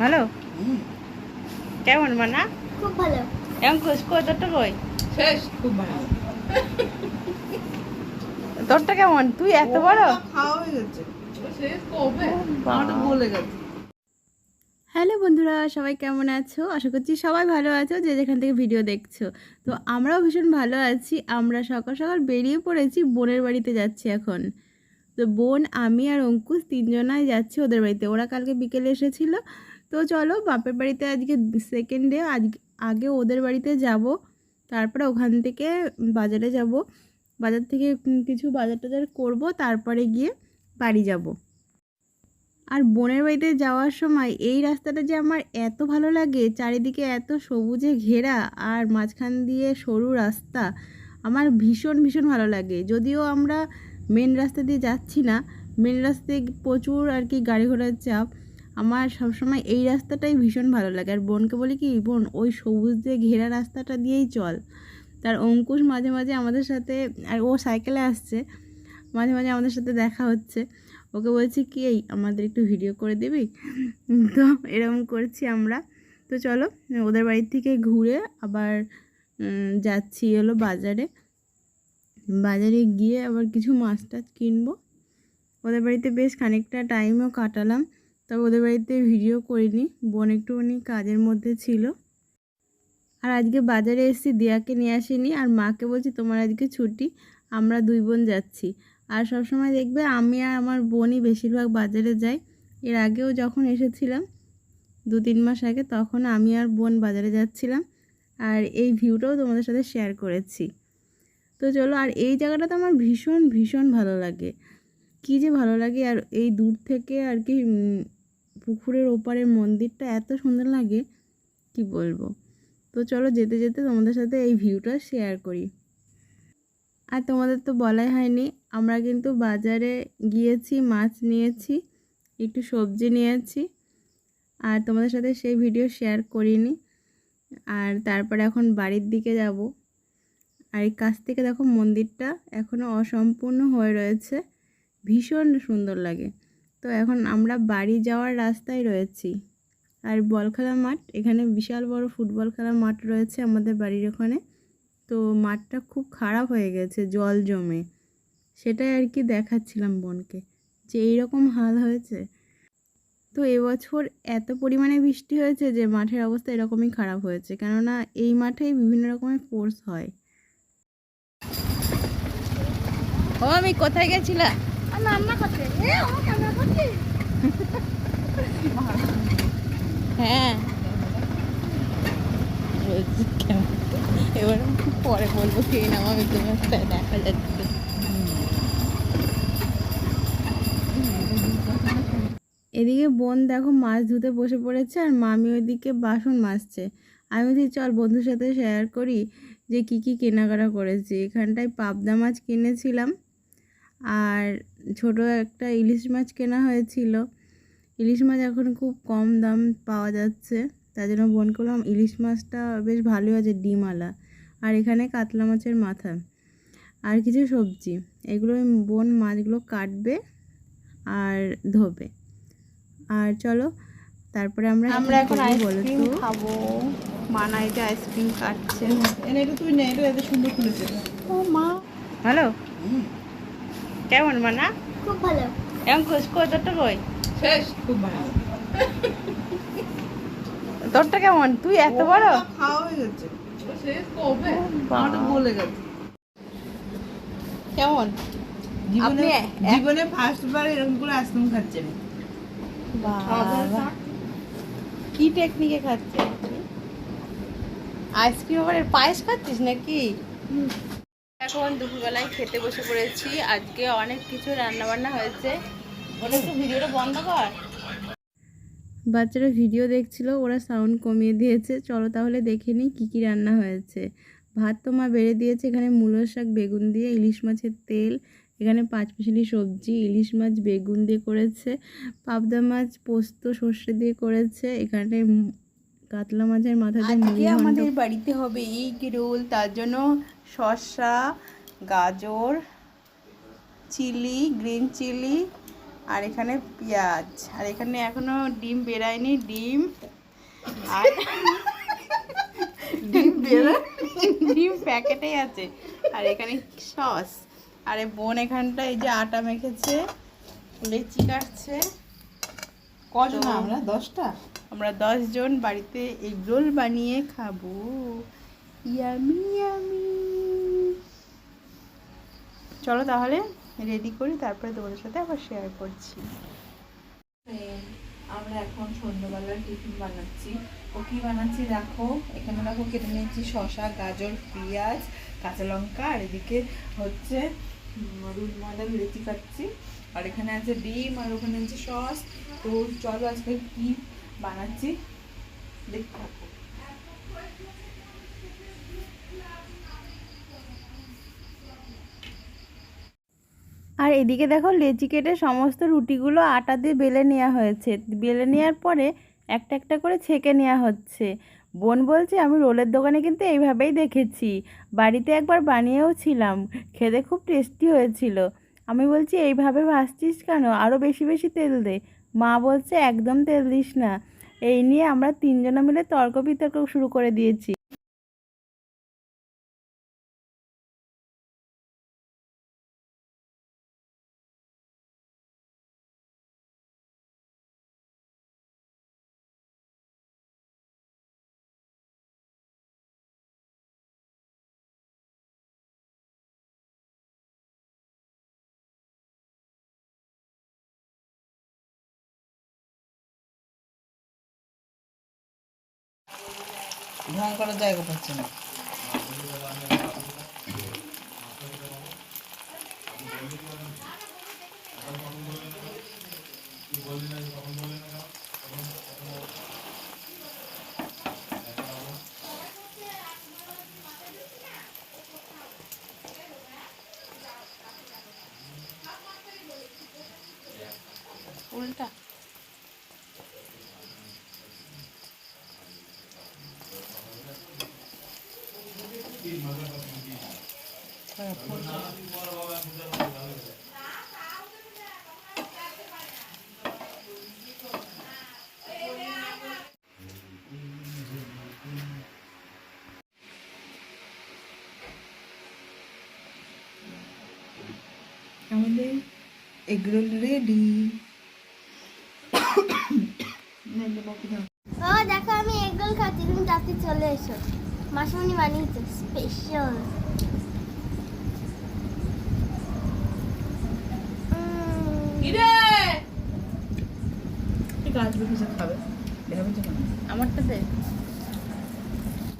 ভালো? কেমন মানা? খুব ভালো। এমন খুশ কই তোরটা কই? শেষ খুব ভালো। তোরটা কেমন? তুই এত বড়? খাওয়া হয়ে গেছে। শেষ কবে বাবা। বলে গেছে। হ্যালো বন্ধুরা সবাই কেমন আছো? আশা করছি সবাই ভালো আছো যে যেখান থেকে ভিডিও দেখছ। তো আমরাও ভীষণ ভালো আছি। আমরা সকাল সকাল বেরিয়ে পড়েছি বোনের বাড়িতে যাচ্ছি এখন। তো বোন, আমি আর অঙ্কুশ তিনজনাই যাচ্ছি ওদের বাড়িতে। ওরা কালকে বিকেলে এসেছিল। তো চলো, বাপের বাড়িতে আজকে সেকেন্ড ডে আজ, আগে ওদের বাড়িতে যাব। তারপরে ওখান থেকে বাজারে যাব। বাজার থেকে কিছু বাজার টাজার করব, তারপরে গিয়ে বাড়ি যাব। আর বোনের বাড়িতে যাওয়ার সময় এই রাস্তাটা যে আমার এত ভালো লাগে, চারিদিকে এত সবুজে ঘেরা আর মাঝখান দিয়ে সরু রাস্তা, আমার ভীষণ ভীষণ ভালো লাগে। যদিও আমরা মেন রাস্তা দিয়ে যাচ্ছি না মেন রাস্তায় প্রচুর আর কি গাড়ি ঘোড়ার চাপ। আমার সবসময় এই রাস্তাটাই ভীষণ ভালো লাগে। আর বোনকে বলি কি, বোন, ওই সবুজ দিয়ে ঘেরা রাস্তাটা দিয়েই চল। তার অঙ্কুশ মাঝে মাঝে আমাদের সাথে, আর ও সাইকেলে আসছে, মাঝে মাঝে আমাদের সাথে দেখা হচ্ছে। ওকে বলছি, কি এই, আমাদের একটু ভিডিও করে দিবি? তো এরকম করছি আমরা। তো চলো, ওদের বাড়ির থেকে ঘুরে আবার যাচ্ছি হলো বাজারে। বাজারে গিয়ে আবার কিছু মাছ টাছ কিনবো। ওদের বাড়িতে বেশ খানিকটা টাইমও কাটালাম, তবে ওদের বাড়িতে ভিডিও করিনি, বোন একটুখানি কাজের মধ্যে ছিল। আর আজকে বাজারে এসেছি, দিয়াকে নিয়ে আসিনি, আর মাকে বলছি, তোমার আজকে ছুটি, আমরা দুই বোন যাচ্ছি। আর সব সময় দেখবে, আমি আর আমার বোনই বেশিরভাগ বাজারে যাই। এর আগেও যখন এসেছিলাম, দু তিন মাস আগে, তখন আমি আর বোন বাজারে যাচ্ছিলাম। আর এই ভিউটাও তোমাদের সাথে শেয়ার করেছি। তো চলো, আর এই জায়গাটা তো আমার ভীষণ ভীষণ ভালো লাগে। কী যে ভালো লাগে, আর এই দূর থেকে আর কি পুকুরের ওপারের মন্দিরটা এত সুন্দর লাগে, কি বলব। তো চলো, যেতে যেতে তোমাদের সাথে এই ভিউটা শেয়ার করি। আর তোমাদের তো বলাই হয়নি, আমরা কিন্তু বাজারে গিয়েছি, মাছ নিয়েছি, একটু সবজি নিয়েছি, আর তোমাদের সাথে সেই ভিডিও শেয়ার করিনি। আর তারপরে এখন বাড়ির দিকে যাব। আর এই কাছ থেকে দেখো মন্দিরটা এখনও অসম্পূর্ণ হয়ে রয়েছে। ভীষণ সুন্দর লাগে। তো এখন আমরা বাড়ি যাওয়ার রাস্তায় রয়েছি। আর বল খেলা মাঠ, এখানে বিশাল বড় ফুটবল খেলার মাঠ রয়েছে আমাদের বাড়ির ওখানে। তো মাঠটা খুব খারাপ হয়ে গেছে, জল জমে। সেটাই আর কি দেখাচ্ছিলাম বোনকে যে এইরকম হাল হয়েছে। তো এবছর এত পরিমাণে বৃষ্টি হয়েছে যে মাঠের অবস্থা এরকমই খারাপ হয়েছে। কেননা এই মাঠেই বিভিন্ন রকমের কোর্স হয়। ও আমি কোথায় গেছিলাম হ্যাঁ। এবার পরে বলব কে নাম আমি তোমার দেখা যাচ্ছে। এদিকে বোন দেখো মাছ ধুতে বসে পড়েছে আর মামি ওইদিকে বাসন মাজছে। আমি বলছি চল বন্ধুর সাথে শেয়ার করি যে কি কি কেনাকাটা করেছি। এখানটায় পাবদা মাছ কিনেছিলাম। আর ছোট একটা ইলিশ মাছ কেনা হয়েছিল। ইলিশ মাছ এখন খুব কম দাম পাওয়া যাচ্ছে। তার জন্য বোন করলাম ইলিশ মাছটা বেশ ভালোই আছে ডিমওয়ালা আর এখানে কাতলা মাছের মাথা। আর কিছু সবজি। এগুলো বোন মাছগুলো কাটবে আর ধোবে। আর চলো তারপরে আমরা আমরা এখন আইসক্রিম তো? খাব। মানা এটা আইসক্রিম কাটছে। এনে এটা তুই নে এটা এত সুন্দর খুলেছে। ও মা। ভালো কেমন মানা? খুব ভালো। এমন খুশ কই? শেষ খুব ভালো। তোরটা কেমন? তুই এত বড়? খাওয়া হয়ে গেছে। শেষ কবে? বাবা। আমার বলে গেছে। কেমন? জীবনে জীবনে ফার্স্ট বার এরকম করে আইসক্রিম খাচ্ছেন কি টেকনিকে খাচ্ছে আইসক্রিম আবার এর পায়েস খাচ্ছিস নাকি? এখন দুপুরবেলায় খেতে বসে পড়েছি। আজকে অনেক কিছু রান্না বান্না হয়েছে একটু, ভিডিওটা বন্ধ কর। বাচ্চারা ভিডিও দেখছিল, ওরা সাউন্ড কমিয়ে দিয়েছে। চলো তাহলে দেখে নিই কী কী রান্না হয়েছে। ভাত তো মা বেড়ে দিয়েছে, এখানে মূলো শাক, বেগুন দিয়ে, ইলিশ মাছের তেল, এখানে পাঁচ মিশালি সবজি, ইলিশ মাছ, বেগুন দিয়ে করেছে, পাবদা মাছ, পোস্ত, সর্ষে দিয়ে করেছে, এখানে কাতলা মাছের মাথা দিয়ে আমাদের বাড়িতে হবে এগ রোল তার জন্য শসা গাজর চিলি গ্রিন চিলি আর এখানে পেঁয়াজ। আর এখানে এখনও ডিম বেরায়নি ডিম। আর ডিম বেরোয়? ডিম প্যাকেটেই আছে। আর এখানে সস। আর এই বোন এখানটা এই যে আটা মেখেছে লেচি কাটছে। কজন আমরা? দশটা? আমরা দশ জন বাড়িতে এগরোল বানিয়ে খাব। Yummy yummy. চলো তাহলে রেডি করি তারপরে তোমাদের সাথে আবার শেয়ার করছি। আমরা এখন সন্ধ্যাবেলার টিফিন বানাচ্ছি। ও কি বানাচ্ছি দেখো? এখানে দেখো কেটে নিয়েছি শসা গাজর পেঁয়াজ কাঁচা লঙ্কা আর এদিকে হচ্ছে উম, রুট ময়দার লেচি কাটছি। আর এখানে আছে ডিম আর ওখানে আছে সস। তো চলো আজকে কি বানাচ্ছি। দেখতে আর এদিকে দেখো লেচি কেটে সমস্ত রুটিগুলো আটা দিয়ে বেলে নেওয়া হয়েছে। বেলে নেওয়ার পরে একটা একটা করে ছেঁকে নেওয়া হচ্ছে। বোন বলছে, আমি রোলের দোকানে কিন্তু এইভাবেই দেখেছি। বাড়িতে একবার বানিয়েও ছিলাম। খেতে খুব টেস্টি হয়েছিল। আমি বলছি, এইভাবে ভাজছিস কেন? আরও বেশি বেশি তেল দে। মা বলছে, একদম তেল দিস না। এই নিয়ে আমরা তিনজনে মিলে তর্ক বিতর্ক শুরু করে দিয়েছি। 日本から大悟こっちの。আমাদের এগরোল রেডি ও দেখো আমি এগরোল খাচ্ছি তুমি তাতে চলে এসো। মাসুমনি বানিয়েছে স্পেশাল আসবে কিছু খাবে। দেখাবে যখন আমারটা দে